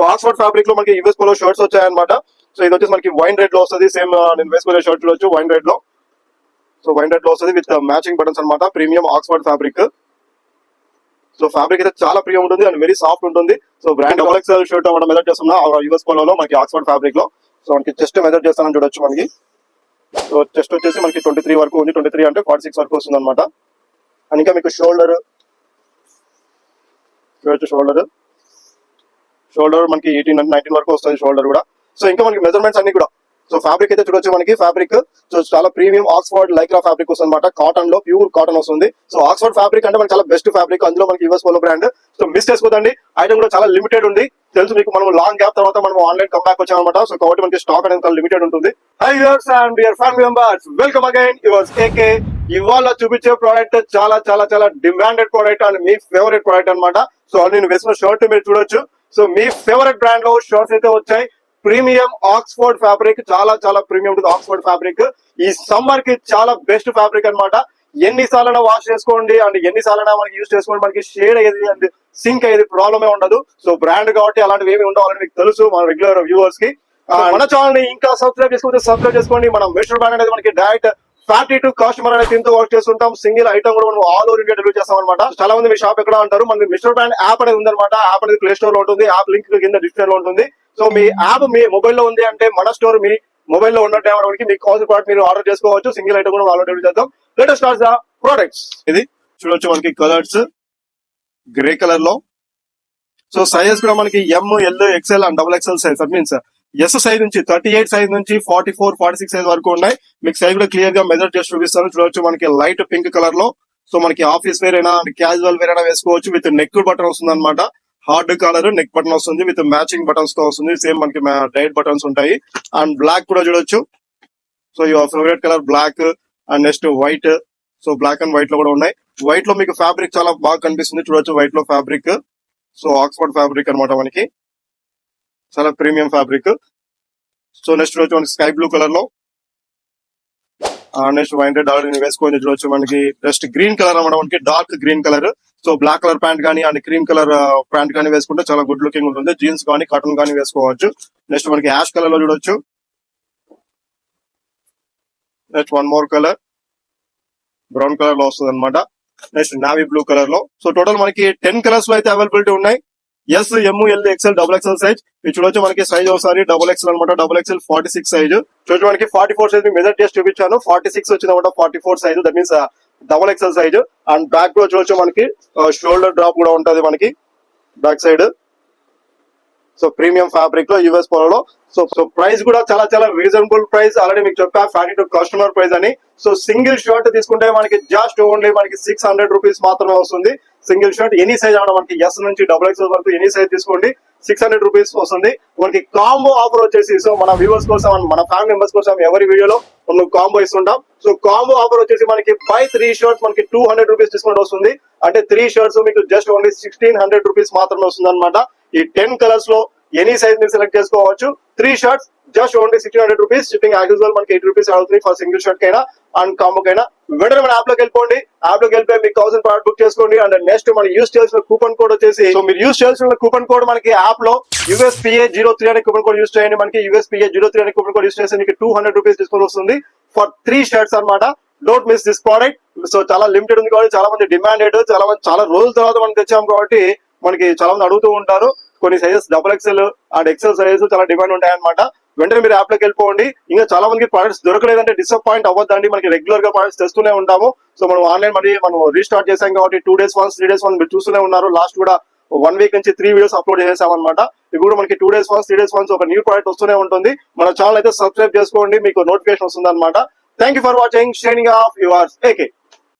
So Oxford ఫ్యాబ్రిక్లో మనకి US polo shirts వచ్చాయన్నమాట. సో ఇది వచ్చేసి మనకి వైన్ రెడ్లో వస్తుంది. సేమ్ నేను వేసుకునే షర్ట్ చూడొచ్చు వైన్ రెడ్లో. సో వైన్ రెడ్లో వస్తుంది విత్ మ్యాచింగ్ బటన్స్ అన్నమాట. Premium Oxford fabric so fabric అయితే చాలా ప్రియం ఉంటుంది అండ్ వెరీ సాఫ్ట్ ఉంటుంది. So brand double XL shirt మనం మెజర్ చేస్తున్నా యూఎస్ పోలో మనకి ఆక్స్ఫర్డ్ ఫ్యాబ్రిక్లో. సో మనకి చెస్ట్ మెజర్ చేస్తానని చూడొచ్చు మనకి. సో చెస్ట్ వచ్చేసి మనకి ట్వంటీ త్రీ వరకు ఉంది. ట్వంటీ త్రీ అంటే ఫార్టీ సిక్స్ వరకు వస్తుంది అనమాట అండ్ ఇంకా మీకు షోల్డర్ షోల్డర్ షోల్డర్ మనకి ఎయిటీన్ నైన్టీన్ వరకు వస్తుంది షోల్డర్ కూడా. సో ఇంకా మనకి మెజర్మెంట్స్ అన్ని కూడా. సో ఫ్యాబ్రిక్ అయితే చూడొచ్చు మనకి. ఫ్యాబ్రిక్ సో చాలా ప్రీమియం ఆక్స్ఫర్డ్ లైక్రా ఫ్యాబ్రిక్ వస్తుంది అనమాట కాటన్లో ప్యూర్ కాటన్ వస్తుంది. సో ఆక్స్ఫర్డ్ ఫ్యాబ్రిక్ అంటే మనకి చాలా బెస్ట్ ఫ్యాబ్రిక్ అందులో మనకి US polo brand so miss చేసుకోదండి. Item కూడా చాలా లిమిటెడ్ ఉంది. తెలుసు మీకు మనం లాంగ్ గ్యాప్ తర్వాత మనం ఆన్లైన్ కమ్ బ్యాక్ వచ్చామన్నమాట. సో కాబట్టి మనకి స్టాక్ అనేది చాలా లిమిటెడ్ ఉంటుంది. Hi yours and your family members welcome again yours KK ఇవాళ చూపించే ప్రోడక్ట్ చాలా చాలా చాలా డిమాండెడ్ ప్రోడక్ట్ అండ్ మీ ఫేవరెట్ ప్రోడక్ట్ అన్నమాట. సో నేను వేసిన షర్ట్ మీరు చూడొచ్చు. సో మీ ఫేవరెట్ బ్రాండ్లో షర్ట్స్ అయితే వచ్చాయి. ప్రీమియం ఆక్స్ఫర్డ్ ఫ్యాబ్రిక్ చాలా చాలా ప్రీమియం ఉంటుంది ఆక్స్ఫర్డ్ ఫ్యాబ్రిక్ ఈ సమ్మర్కి చాలా బెస్ట్ ఫ్యాబ్రిక్ అన్నమాట. ఎన్ని సార్లు వాష్ చేసుకోండి అండ్ ఎన్ని సార్లు మనకి యూజ్ చేసుకోండి. మనకి షేడ్ అయ్యేది అండ్ సింక్ అయ్యేది ప్రాబ్లమే ఉండదు. సో బ్రాండ్ కాబట్టి అలాంటివి ఏమి ఉండవాలని మీకు తెలుసు మన రెగ్యులర్ వ్యూవర్స్కి. మన ఛానల్ని ఇంకా సబ్స్క్రైబ్ చేసుకోవచ్చు సబ్స్క్రైబ్ చేసుకోండి. మనం వెస్టర్ బ్రాండ్ అనేది మనకి డైరెక్ట్ ఫార్టీ టూ కస్టమర్ అనేది దీంతో వర్క్ చేస్తుంటాం. సింగిల్ ఐటమ్ కూడా మనం ఆల్ ఓవర్ ఇండియా డెలివరీ చేస్తాం అనమాట చాలా మంది మీ షాప్ ఎక్కడ అంటారు మన మిస్టర్ బ్రాండ్ యాప్ అనేది ఉందన్నమాట. యాప్ అనేది ప్లే స్టోర్లో ఉంటుంది. యాప్ లింక్ కింద డిస్ప్లే లో ఉంటుంది. సో మీ యాప్ మీ మొబైల్లో ఉంది అంటే మన స్టోర్ మీ మొబైల్లో ఉన్నట్టు మనకి. మీకు కావాల్సిన ప్రోడక్ట్ మీరు ఆర్డర్ చేసుకోవచ్చు. సింగిల్ ఐటమ్ కూడా ఆల్ డెలివరీ చేద్దాం. లేటెస్ట్ ఆర్ ద ప్రొడక్ట్స్ ఇది చూడొచ్చు మనకి కలర్స్ గ్రే కలర్లో. సో సైజెస్ కూడా మనకి M L XL and double XL size that means S size నుంచి థర్టీ ఎయిట్ సైజ్ నుంచి forty four forty six size వరకు ఉన్నాయి. మీకు సైజ్ కూడా క్లియర్గా మెజర్ చేసి చూపిస్తాను. చూడొచ్చు మనకి లైట్ పింక్ కలర్లో. సో మనకి ఆఫీస్ వేర్ అయినా క్యాజువల్ వేర్ అయినా వేసుకోవచ్చు. విత్ నెక్ బటన్ వస్తుంది అనమాట హార్డ్ కలర్ నెక్ బటన్ వస్తుంది. విత్ మ్యాచింగ్ బటన్స్తో వస్తుంది. సేమ్ మనకి డైట్ బటన్స్ ఉంటాయి. అండ్ బ్లాక్ కూడా చూడొచ్చు. So your favourite colour black and next white so black and వైట్లో కూడా ఉన్నాయి. వైట్లో మీకు ఫ్యాబ్రిక్ చాలా బాగా కనిపిస్తుంది. చూడొచ్చు వైట్లో ఫ్యాబ్రిక్ సో ఆక్స్ఫర్డ్ ఫ్యాబ్రిక్ అన్నమాట మనకి. చాలా ప్రీమియం ఫ్యాబ్రిక్. సో నెక్స్ట్ వచ్చి మనకి స్కై బ్లూ కలర్లో నెక్స్ట్ వైన్ రెడ్ ఆల్రెడీ వేసుకొని చూడొచ్చు మనకి జస్ట్ గ్రీన్ కలర్ అన్నమాట మనకి dark green colour. So black colour pant కానీ అండ్ క్రీమ్ కలర్ ప్యాంట్ కానీ వేసుకుంటే చాలా గుడ్ లుకింగ్ ఉంటుంది. జీన్స్ కానీ కాటన్ కానీ వేసుకోవచ్చు. నెక్స్ట్ మనకి యాష్ కలర్లో చూడొచ్చు. Next one more colour brown కలర్లో వస్తుంది అనమాట నెక్స్ట్ నావీ బ్లూ కలర్లో. సో టోటల్ మనకి టెన్ కలర్స్లో అయితే అవైలబిలిటీ ఉన్నాయి. S M L XL double XL size ఇది చూడొచ్చు మనకి సైజ్ ఒకసారి డబుల్ ఎక్స్ఎల్ అనమాట double XL forty six size చూడొచ్చు మనకి ఫార్టీ ఫోర్ సైజ్ మెజర్ చేసి చూపించాను. ఫార్టీ సిక్స్ వచ్చింది అనమాట forty four size that means double XL size and బ్యాక్లో చూడొచ్చు మనకి షోల్డర్ డ్రాప్ కూడా ఉంటది మనకి. బ్యాక్ సైడ్ సో ప్రీమియం ఫ్యాబ్రిక్లో US polo so so price కూడా చాలా చాలా రీజనబుల్ ప్రైస్ ఆల్రెడీ మీకు చెప్పా ఫ్యాక్టరీ టు కస్టమర్ ప్రైస్ అని. సో సింగిల్ షర్ట్ తీసుకుంటే మనకి జస్ట్ ఓన్లీ మనకి సిక్స్ హండ్రెడ్ రూపీస్ మాత్రమే వస్తుంది. సింగిల్ షర్ట్ ఎనీ సైజ్ అవడం మనకి ఎస్ నుంచి డబుల్ ఎక్స్ వరకు ఎనీ సైజ్ తీసుకోండి. సిక్స్ హండ్రెడ్ రూపీస్ వస్తుంది. మనకి కాంబో ఆఫర్ వచ్చేసి సో మన వ్యూవర్స్ కోసం మన ఫ్యామిలీ మెంబర్స్ కోసం ఎవరి వీడియోలో మనం కాంబో ఇస్తుంటాం. సో కాంబో ఆఫర్ వచ్చేసి మనకి బై త్రీ షర్ట్స్ మనకి టూ హండ్రెడ్ రూపీస్ డిస్కౌంట్ వస్తుంది. అంటే త్రీ షర్ట్స్ మీకు just only sixteen hundred rupees మాత్రమే వస్తుంది అనమాట ఈ టెన్ కలర్స్లో ఎనీ సైజ్ మీరు సెలెక్ట్ చేసుకోవచ్చు. Three shirts just only sixteen hundred rupees shipping as మనకి ఎయిట్ రూపీస్ అవుతుంది ఫర్ సింగిల్ షర్ట్ కైనా అండ్ కాంబో కైనా. వెంటనే మన యాప్లోకి వెళ్ళిపోండి. యాప్లోకి వెళ్ళిపోయి మీకు థౌసండ్ ప్రోడక్ట్ బుక్ చేసుకోండి. అండ్ నెక్స్ట్ మనం యూస్ చేయాల్సిన కూపన్ కోడ్ వచ్చేసి సో మీరు యూస్ చేయాల్సిన కూపన్ కోడ్ మనకి యాప్లో యూఎస్పీఏ జీరో త్రీ అనే కూపన్ కోడ్ యూస్ చేయండి. మనకి యూఎస్పీఏ జీరో త్రీ అనే కూపన్ కోడ్ యూస్ చేస్తే మీకు టూ హండ్రెడ్ రూపీస్ డిస్కౌంట్ వస్తుంది. ఫర్ త్రీ షర్ట్స్ అన్నమాట. Don't miss this product so చాలా లిమిటెడ్ ఉంది కాబట్టి చాలా మంది డిమాండెడ్ చాలా మంది చాలా రోజుల తర్వాత మనం తెచ్చాం కాబట్టి మనకి చాలా మంది అడుగుతూ ఉంటారు. కొన్ని sizes double XL and XL size చాలా డిమాండ్ ఉంటాయన్నమాట. వెంటనే మీరు యాప్లోకి వెళ్ళిపోండి. ఇంకా చాలా మందికి ప్రొడక్ట్స్ దొరకలేదంటే డిసప్పాయింట్ అవ్వద్దండి. మనకి రెగ్యులర్గా ప్రొడక్ట్స్ తెస్తూనే ఉంటాము. సో మనం ఆన్లైన్ మరి మనం రీస్టార్ట్ చేసాం కాబట్టి two days once three days once మీరు చూస్తూనే ఉన్నారు. లాస్ట్ కూడా వన్ వీక్ నుంచి త్రీ వీడియోస్ అప్లోడ్ చేసాం అనమాట ఇప్పుడు మనకి two days once three days once ఒక న్యూ ప్రోడక్ట్ వస్తూనే ఉంటుంది. మన ఛానల్ అయితే సబ్స్క్రైబ్ చేసుకోండి. మీకు నోటిఫికేషన్ వస్తుంది అనమాట thank you for watching sharing off yours AK